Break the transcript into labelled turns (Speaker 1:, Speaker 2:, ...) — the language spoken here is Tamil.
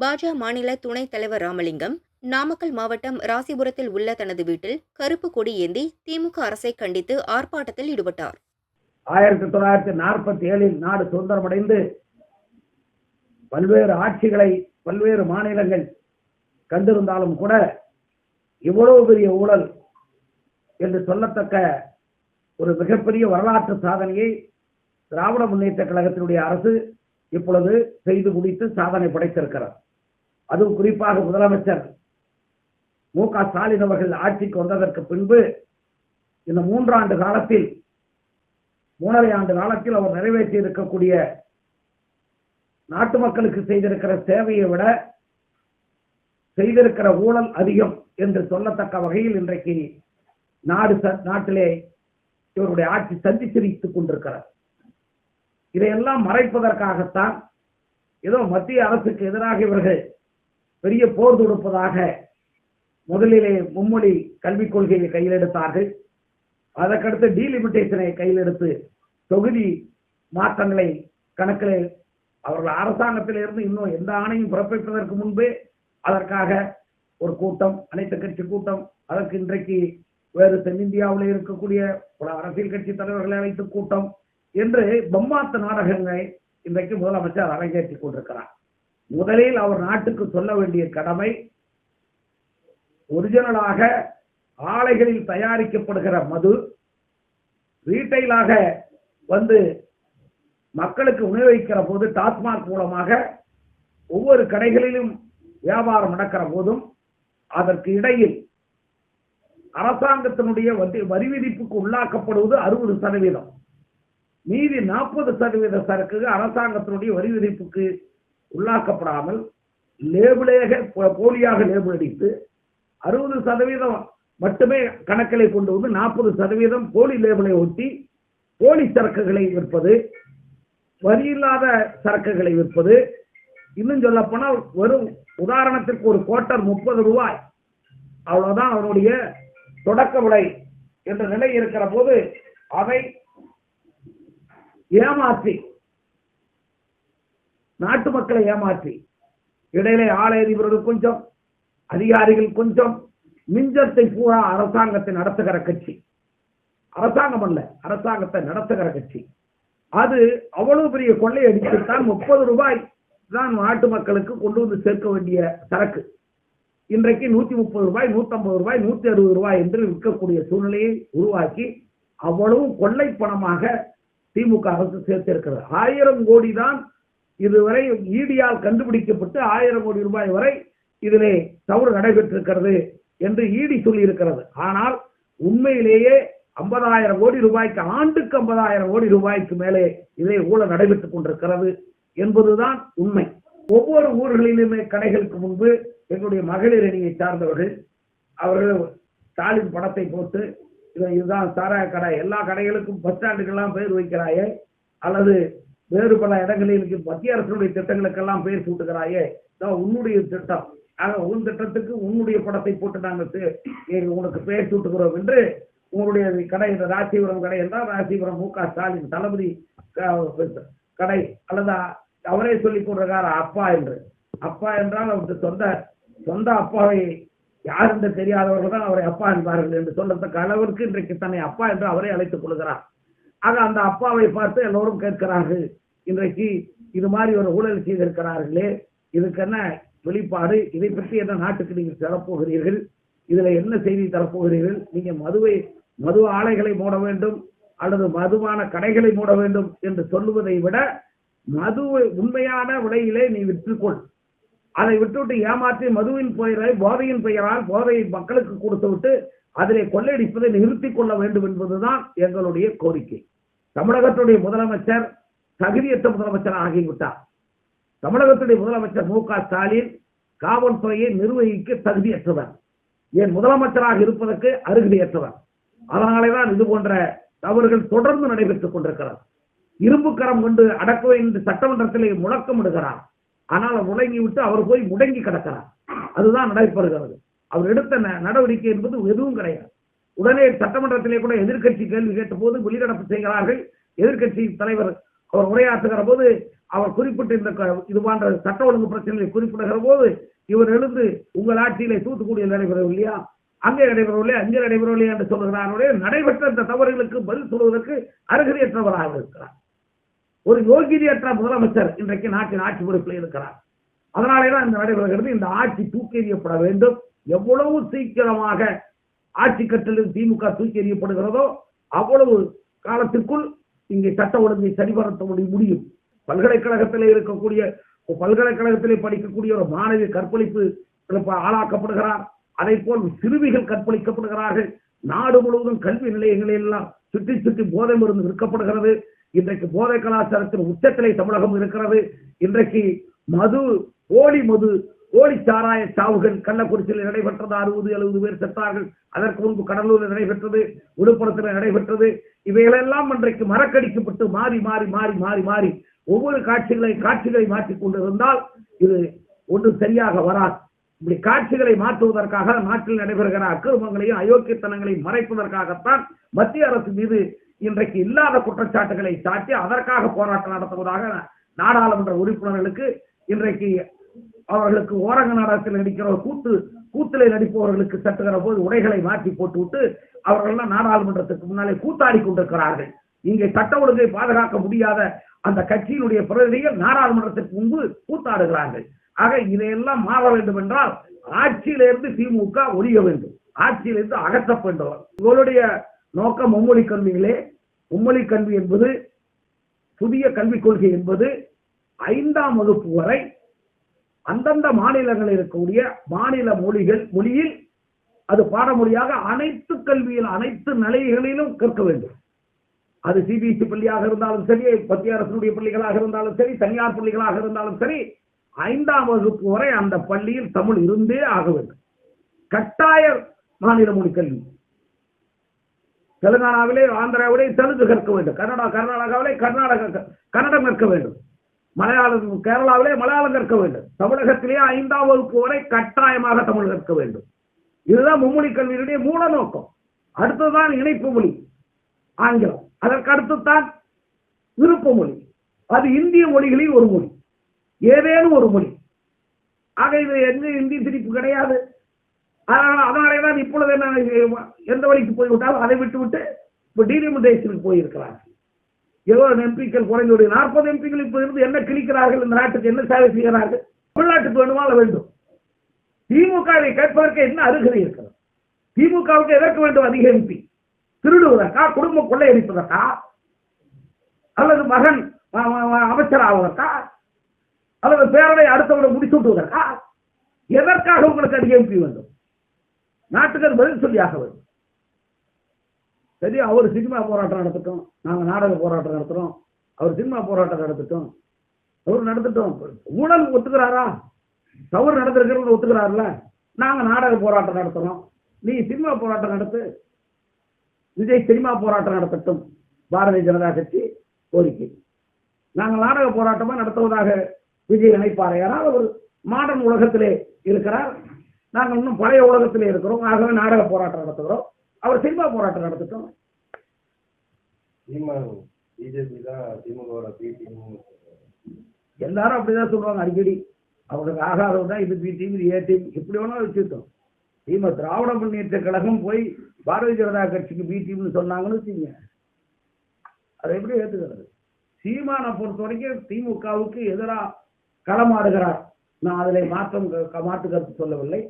Speaker 1: பாஜக மாநில துணைத் தலைவர் ராமலிங்கம் நாமக்கல் மாவட்டம் ராசிபுரத்தில் உள்ள தனது வீட்டில் கருப்பு கொடி ஏந்தி திமுக அரசை கண்டித்து ஆர்ப்பாட்டத்தில் ஈடுபட்டார்.
Speaker 2: ஆயிரத்தி தொள்ளாயிரத்தி நாற்பத்தி ஏழில் நாடு சுதந்திரமடைந்து பல்வேறு ஆட்சிகளை பல்வேறு மாநிலங்கள் கண்டிருந்தாலும் கூட இவ்வளவு பெரிய ஊழல் என்று சொல்லத்தக்க ஒரு மிகப்பெரிய வரலாற்று சாதனையை திராவிட முன்னேற்ற கழகத்தினுடைய அரசு இப்பொழுது செய்து முடித்து சாதனை படைத்திருக்கிறார். அதுவும் குறிப்பாக முதலமைச்சர் மு க ஸ்டாலின் அவர்கள் ஆட்சிக்கு வந்ததற்கு பின்பு இந்த மூன்றாண்டு காலத்தில் மூணரை ஆண்டு காலத்தில் அவர் நிறைவேற்றி இருக்கக்கூடிய நாட்டு மக்களுக்கு செய்திருக்கிற சேவையை விட செய்திருக்கிற ஊழல் அதிகம் என்று சொல்லத்தக்க வகையில் இன்றைக்கு நாடு நாட்டிலே இவருடைய ஆட்சி சந்திச்சிரித்துக் கொண்டிருக்கிறார் இதையெல்லாம் மறைப்பதற்காகத்தான் ஏதோ மத்திய அரசுக்கு எதிராக இவர்கள் பெரிய போர் தொடுப்பதாக முதலிலே மும்மொழி கல்விக் கொள்கையை கையில் எடுத்தார்கள். அதற்கடுத்து டீலிமிட்டேஷனை கையில் எடுத்து தொகுதி மாற்றங்களை கணக்கில் அவர்கள் அரசாங்கத்திலிருந்து இன்னும் எந்த ஆணையும் பிறப்பிப்பதற்கு முன்பே அதற்காக ஒரு கூட்டம் அனைத்து கட்சி கூட்டம் அதற்கு இன்றைக்கு வேறு தென்னிந்தியாவில் இருக்கக்கூடிய பல அரசியல் கட்சி தலைவர்களை அழைத்து கூட்டம் என்று பொம்மாத்து நாடகங்களை இன்றைக்கு முதலமைச்சர் அரங்கேற்றிக் கொண்டிருக்கிறார். முதலில் அவர் நாட்டுக்கு சொல்ல வேண்டிய கடமை ஒரிஜினலாக ஆலைகளில் தயாரிக்கப்படுகிற மது ரீட்டைலாக வந்து மக்களுக்கு உணவைக்கிற போது டாஸ்மாக் மூலமாக ஒவ்வொரு கடைகளிலும் வியாபாரம் நடக்கிற போதும் அதற்கு இடையில் அரசாங்கத்தினுடைய வரி வரி விதிப்புக்கு உள்ளாக்கப்படுவது அறுபது சதவீதம். மீதி நாற்பது சதவீத சரக்கு அரசாங்கத்தினுடைய வரி விதிப்புக்கு உள்ளாக்கப்படாமல் லேபிளேக போலியாக லேபிள் அடித்து அறுபது சதவீதம் மட்டுமே கணக்கிலே கொண்டு வந்து நாற்பது சதவீதம் போலி லேபிளை ஒட்டி போலி சரக்குகளை விற்பது வரி இல்லாத சரக்குகளை விற்பது. இன்னும் சொல்ல போனால் வெறும் உதாரணத்திற்கு ஒரு கோட்டர் முப்பது ரூபாய். அவ்வளவுதான் அவனுடைய தொடக்க விலை என்ற நிலை இருக்கிற போது அதை ஏமாற்றி நாட்டு மக்களை ஏமாற்றி இடையிலே ஆலய அதிபர்கள் கொஞ்சம் அதிகாரிகள் கொஞ்சம் மிஞ்சத்தை பூரா அரசாங்கத்தை நடத்துகிற கட்சி. அரசாங்கம் அல்ல அரசாங்கத்தை நடத்துகிற கட்சி. அது அவ்வளவு பெரிய கொள்ளை அடித்துத்தான் முப்பது ரூபாய் தான் நாட்டு மக்களுக்கு கொண்டு வந்து சேர்க்க வேண்டிய சரக்கு. இன்றைக்கு நூத்தி முப்பது ரூபாய் நூத்தம்பது ரூபாய் நூத்தி அறுபது ரூபாய் என்று விற்கக்கூடிய சூழ்நிலையை உருவாக்கி அவ்வளவு கொள்ளை பணமாக திமுக அரசு சேர்த்திருக்கிறது. ஆயிரம் கோடி தான் இதுவரை ஈடியால் கண்டுபிடிக்கப்பட்டு ஆயிரம் கோடி ரூபாய் வரை இதிலே தவறு நடைபெற்றிருக்கிறது என்று ஈடி சொல்லியிருக்கிறது. ஆனால் உண்மையிலேயே ஐம்பதாயிரம் கோடி ரூபாய்க்கு ஆண்டுக்கு ஐம்பதாயிரம் கோடி ரூபாய்க்கு மேலே இதே ஊழல் நடைபெற்றுக் கொண்டிருக்கிறது என்பதுதான் உண்மை. ஒவ்வொரு ஊர்களிலுமே கடைகளுக்கு முன்பு எங்களுடைய மகளிர் அணியை சார்ந்தவர்கள் அவர்கள் ஸ்டாலின் படத்தை போட்டு இதுதான் சாராய கடை எல்லா கடைகளுக்கும் பஸ் ஸ்டாண்டுக்கெல்லாம் பேர் வைக்கிறாயே அல்லது வேறு பல இடங்களில் மத்திய அரசுடைய திட்டங்களுக்கெல்லாம் பெயர் சூட்டுகிறாயே உன்னுடைய திட்டம். ஆக உன் திட்டத்துக்கு உன்னுடைய படத்தை போட்டு நாங்கள் உனக்கு பெயர் சூட்டுகிறோம் என்று உங்களுடைய கடை இந்த ராசிபுரம் கடை என்றால் ராசிபுரம் மு க ஸ்டாலின் தளபதி கடை அல்லது அவரே சொல்லிக் கொண்டிருக்கார் அப்பா என்று. அப்பா என்றால் அவருக்கு சொந்த சொந்த அப்பாவை யார் என்று தெரியாதவர்கள் தான் அவரை அப்பா என்பார்கள் என்று சொல்லத்தக்க அளவிற்கு இன்றைக்கு தன்னை அப்பா என்று அவரே அழைத்துக் கொள்கிறார். ஆக அந்த அப்பாவை பார்த்து எல்லோரும் கேட்கிறார்கள் இன்றைக்கு இது மாதிரி ஒரு ஊழல் செய்திருக்கிறார்களே இதுக்கென்ன வெளிப்பாடு? இதை பற்றி என்ன நாட்டுக்கு நீங்கள் தரப்போகிறீர்கள்? இதுல என்ன செய்தி தரப்போகிறீர்கள்? நீங்க மதுவை மது ஆலைகளை மூட வேண்டும் அல்லது மதுவான கடைகளை மூட வேண்டும் என்று சொல்லுவதை விட மதுவை உண்மையான விலையிலே நீ விற்றுக்கொள். அதை விட்டுவிட்டு ஏமாற்றி மதுவின் பெயரை போதையின் பெயரால் போதையை மக்களுக்கு கொடுத்து விட்டு அதிலே கொள்ளையடிப்பதை நிறுத்திக் கொள்ள வேண்டும் என்பதுதான் எங்களுடைய கோரிக்கை. தமிழகத்துடைய முதலமைச்சர் தகுதியற்ற முதலமைச்சர் ஆகிவிட்டார். தமிழகத்துடைய முதலமைச்சர் மு க ஸ்டாலின் காவல்துறையை நிர்வகிக்க தகுதியற்றவர். என் முதலமைச்சராக இருப்பதற்கு அருகதையற்றவர் அதனாலேதான் இது போன்ற தவறுகள் தொடர்ந்து நடைபெற்றுக் கொண்டிருக்கிறது. இரும்பு கரம் கொண்டு அடக்குவை என்று சட்டமன்றத்திலே முழக்கமிடுகிறார். ஆனால் அவர் முடங்கி விட்டு அவர் போய் முடங்கி கிடக்கிறார். அதுதான் நடைபெறுகிறது. அவர் எடுத்த நடவடிக்கை என்பது எதுவும் கிடையாது. உடனே சட்டமன்றத்திலே கூட எதிர்க்கட்சி கேள்வி கேட்ட போது வெளிநடப்பு செய்கிறார்கள். எதிர்க்கட்சி தலைவர் அவர் உரையாற்றுகிற போது அவர் குறிப்பிட்ட இந்த க- இது போன்ற சட்ட ஒழுங்கு பிரச்சனைகளை குறிப்பிடுகிற போது இவர் எழுந்து உங்கள் ஆட்சியிலே தூத்துக்குடியில் நடைபெறவில்லையா? இல்லையா அங்கே நடைபெறவில்லையா? அங்கே நடைபெறவில்லையா? என்று சொல்லுகிறாருடைய நடைபெற்ற இந்த தவறுகளுக்கு பதில் சொல்வதற்கு அருகதையற்றவராக இருக்கிறார். ஒரு யோகியற்ற முதலமைச்சர் இன்றைக்கு நாட்டின் ஆட்சி பொறுப்பில் இருக்கிறார். அதனாலே தான் இந்த நடைபெறுகிறது. இந்த ஆட்சி தூக்கி எறியப்பட வேண்டும். எவ்வளவு சீக்கிரமாக ஆட்சி கட்டிலில் திமுக தூக்கி எறியப்படுகிறதோ அவ்வளவு காலத்திற்குள் இங்கே சட்ட ஒழுங்கை சரிபடுத்த முடியும். பல்கலைக்கழகத்தில் இருக்கக்கூடிய பல்கலைக்கழகத்திலே படிக்கக்கூடிய ஒரு மாணவி கற்பழிப்பு ஆளாக்கப்படுகிறார். அதை போல் சிறுமிகள் கற்பழிக்கப்படுகிறார்கள். நாடு முழுவதும் கல்வி நிலையங்களில் எல்லாம் சுற்றி சுற்றி போதை மருந்து விற்கப்படுகிறது. இன்றைக்கு போதை கலாச்சாரத்தின் உச்சத்திலே தமிழகம் இருக்கிறது. இன்றைக்கு மது போலி மது போலி சாராய சாவுகள் கள்ளக்குறிச்சியில் நடைபெற்றது அறுபது எழுபது பேர் செத்தார்கள். அதற்கு முன்பு கடலூரில் நடைபெற்றது விழுப்புரத்தில் நடைபெற்றது. இவைகளெல்லாம் இன்றைக்கு மறக்கடிக்கப்பட்டு மாறி மாறி மாறி மாறி மாறி ஒவ்வொரு காட்சிகளை காட்சிகளை மாற்றிக் கொண்டிருந்தால் இது ஒன்றும் சரியாக வராது. இப்படி காட்சிகளை மாற்றுவதற்காக நாட்டில் நடைபெறுகிற அக்கிரமங்களையும் அயோக்கியத்தனங்களையும் மறைப்பதற்காகத்தான் மத்திய அரசு மீது இன்றைக்கு இல்லாத குற்றச்சாட்டுகளை சாட்டி அதற்காக போராட்டம் நடத்துவதாக நாடாளுமன்ற உறுப்பினர்களுக்கு இன்றைக்கு அவர்களுக்கு ஓரங்க நாடகத்தில் நடிக்கிற கூத்து கூத்திலே நடிப்பவர்களுக்கு சட்டுகிற போது உடைகளை மாற்றி போட்டுவிட்டு அவர்கள் எல்லாம் நாடாளுமன்றத்துக்கு முன்னாலே கூத்தாடி கொண்டிருக்கிறார்கள். இங்கே சட்ட ஒழுங்கை பாதுகாக்க முடியாத அந்த கட்சியினுடைய பிரதிநிதிகள் நாடாளுமன்றத்திற்கு முன்பு கூத்தாடுகிறார்கள். ஆக இதையெல்லாம் மாற வேண்டும் என்றால் ஆட்சியிலிருந்து திமுக ஒழிய வேண்டும். ஆட்சியிலிருந்து அகற்ற வேண்டும் உங்களுடைய நோக்கம் மும்மொழி கல்விகளே. மும்மொழி கல்வி என்பது புதிய கல்விக் கொள்கை என்பது ஐந்தாம் வகுப்பு வரை அந்தந்த மாநிலங்களில் இருக்கக்கூடிய மாநில மொழிகள் மொழியில் அது பாடமொழியாக அனைத்து கல்வியில் அனைத்து நிலைகளிலும் கற்க வேண்டும். அது சிபிஎஸ்இ பள்ளியாக இருந்தாலும் சரி மத்திய அரசுடைய பள்ளிகளாக இருந்தாலும் சரி தனியார் பள்ளிகளாக இருந்தாலும் சரி ஐந்தாம் வகுப்பு வரை அந்த பள்ளியில் தமிழ் இருந்தே ஆக வேண்டும். கட்டாய மாநில மொழி கல்வி. தெலுங்கானாவிலே ஆந்திராவிலே தெலுங்கு கற்க வேண்டும். கர்நாடகா கர்நாடகாவிலே கர்நாடக கன்னடம் கற்க வேண்டும். மலையாளம் கேரளாவிலே மலையாளம் கற்க வேண்டும். தமிழகத்திலேயே ஐந்தாம் வகுப்பு வரை கட்டாயமாக தமிழ் கற்க வேண்டும். இதுதான் மும்மொழி கல்வியினுடைய மூல நோக்கம். அடுத்ததுதான் இணைப்பு மொழி ஆங்கிலம். அதற்கு அடுத்துத்தான் விருப்ப மொழி. அது இந்திய மொழிகளில் ஒரு மொழி ஏதேனும் ஒரு மொழி. ஆக இது எந்த இந்தி திணிப்பு கிடையாது. அதனால அதனாலே தான் இப்பொழுது என்ன எந்த வழிக்கு போய்விட்டாலும் அதை விட்டு விட்டு இப்போ டீலிமிட்டேஷனுக்கு போயிருக்கிறார்கள். எவ்வளவு எம்பிக்கள் குறைந்தோடு நாற்பது எம்பிக்கள் இப்ப இருந்து என்ன கிழிக்கிறார்கள்? இந்த நாட்டுக்கு என்ன சேவை செய்கிறார்கள்? தமிழ்நாட்டுக்கு வேணுமால வேண்டும். திமுகவை கேட்பதற்கு என்ன அருகதை இருக்கிறது? திமுகவுக்கு எதற்கு வேண்டும் அதிக எம்பி திருடுவதற்கா? குடும்பம் கொள்ளையடிப்பதற்கா அல்லது மகன் அமைச்சர் ஆவதற்கா அல்லது பேரவை அடுத்தவரை முடிசூட்டுவதற்கா எதற்காக உங்களுக்கு அதிக எம்பி வேண்டும்? நாட்டுக்கு பதில் சொல்லியாக வேண்டும். சரி அவர் சினிமா போராட்டம் நடத்தட்டும். நாங்கள் நாடக போராட்டம் நடத்துகிறோம் அவர் சினிமா போராட்டம் நடத்தட்டும். அவர் நடத்தட்டும். ஊழல் ஒத்துக்கிறாரா? தவறு நடந்திருக்கிறது ஒத்துக்கிறாருல நாங்கள் நாடக போராட்டம் நடத்துகிறோம் நீ சினிமா போராட்டம் நடத்து. விஜய் சினிமா போராட்டம் நடத்தட்டும். பாரதிய ஜனதா கட்சி கோரிக்கை. நாங்கள் நாடக போராட்டமாக நடத்துவதாக விஜய் நினைப்பார். யாராவது ஒரு மாடர்ன் உலகத்திலே இருக்கிறார். நாங்கள் இன்னும் பழைய உலகத்திலே இருக்கிறோம். ஆகவே நாடக போராட்டம் நடத்துகிறோம். அவர் சினிமா போராட்டம் நடத்தட்டும்.
Speaker 3: பிஜேபி தான் திமுகவோட பி
Speaker 2: எல்லாரும் அப்படிதான் சொல்றாங்க அடிக்கடி. அவங்களுக்கு ஆகாதவங்க தான் இது பி டீம் இது ஏ டீம் எப்படி வேணாலும் வச்சுக்கிட்டோம் திமுக திராவிட முன்னேற்ற கழகம் போய் பாரதிய ஜனதா கட்சிக்கு பி டீம்னு சொன்னாங்கன்னு வச்சுங்க அதை எப்படி ஏத்துக்கிறது? சீமானை பொறுத்த வரைக்கும் திமுகவுக்கு எதிராக களமாடுகிறார். நான் அதில் மாற்றம் மாற்று கருத்து சொல்லவில்லை.